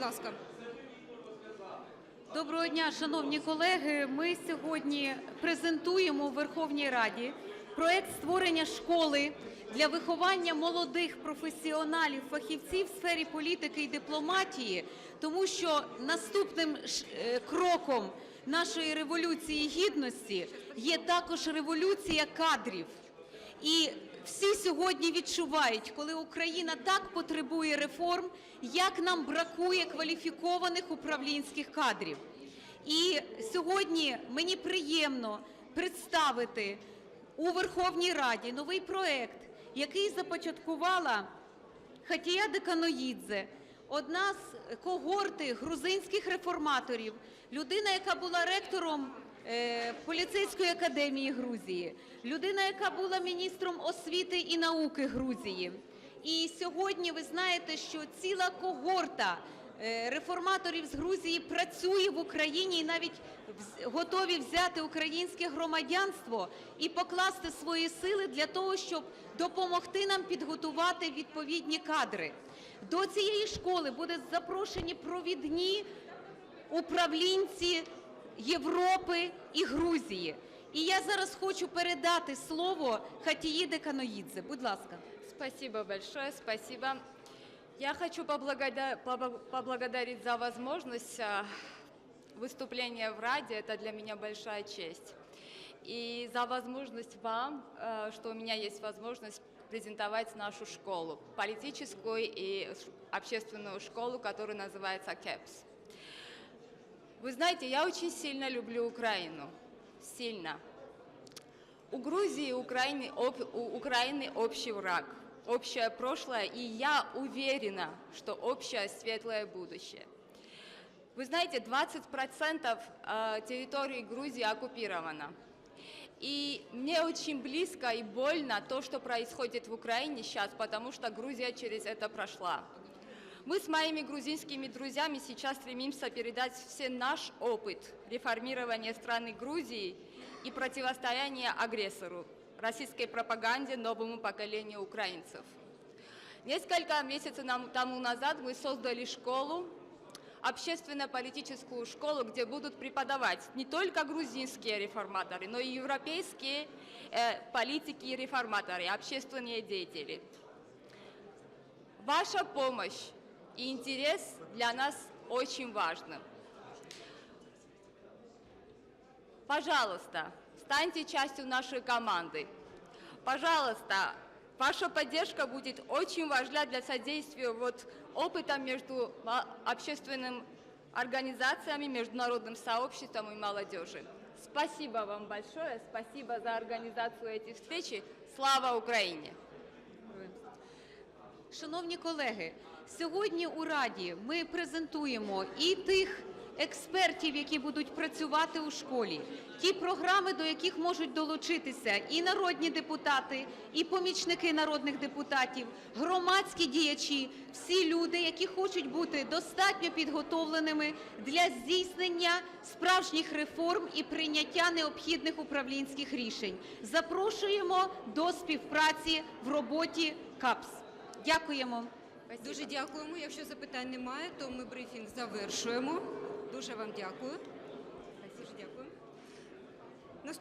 Будь ласка. Доброго дня, шановні колеги. Ми сьогодні презентуємо у Верховній Раді проект створення школи для виховання молодих професіоналів, фахівців в сфері політики і дипломатії, тому що наступним е, кроком нашої революції гідності є також революція кадрів. І всі сьогодні відчувають, коли Україна так потребує реформ, як нам бракує кваліфікованих управлінських кадрів. І сьогодні мені приємно представити у Верховній Раді новий проект, який започаткувала Хатія Деканоїдзе, одна з когорти грузинських реформаторів, людина, яка була ректором поліцейської академії Грузії, людина, яка була міністром освіти і науки Грузії. І сьогодні ви знаєте, що ціла когорта е, реформаторів з Грузії працює в Україні і навіть готові взяти українське громадянство і покласти свої сили для того, щоб допомогти нам підготувати відповідні кадри. До цієї школи будуть запрошені провідні управлінці Європи і Грузії. І я зараз хочу передати слово Хатії Деканоїдзе. Будь ласка. Спасибо большое, спасибо. Я хочу поблагода- побо- поблагодарить за возможность а, выступления в Раде. Это для меня большая честь. И за возможность вам, э, что у меня есть возможность презентовать нашу школу, политическую и ш- общественную школу, которая называется КЭПС. Вы знаете, я очень сильно люблю Украину. Сильно. У Грузии и Украины, об- у Украины общий враг, общее прошлое, и я уверена, что общее светлое будущее. Вы знаете, 20% э, территории Грузии оккупировано. И мне очень близко и больно то, что происходит в Украине сейчас, потому что Грузия через это прошла. Мы с моими грузинскими друзьями сейчас стремимся передать все наш опыт реформирования страны Грузии и противостояния агрессору, российской пропаганде новому поколению украинцев. Несколько месяцев тому назад мы создали школу, общественно-политическую школу, где будут преподавать не только грузинские реформаторы, но и европейские э, политики и реформаторы, общественные деятели. Ваша помощь и интерес для нас очень важны. Пожалуйста, станьте частью нашей команды. Пожалуйста, ваша поддержка будет очень важна для содействия вот опыта между общественными организациями, международным сообществом и молодежи. Спасибо вам большое, спасибо за организацию этих встреч. Слава Украине! Шановні колеги, сьогодні у Раді ми презентуємо і тих експертів, які будуть працювати у школі, ті програми, до яких можуть долучитися і народні депутати, і помічники народних депутатів, громадські діячі, всі люди, які хочуть бути достатньо підготовленими для здійснення справжніх реформ і прийняття необхідних управлінських рішень. Запрошуємо до співпраці в роботі КАПС. Дякуємо. Дуже дякуємо. Якщо запитань немає, то ми брифінг завершуємо. Дуже вам дякую.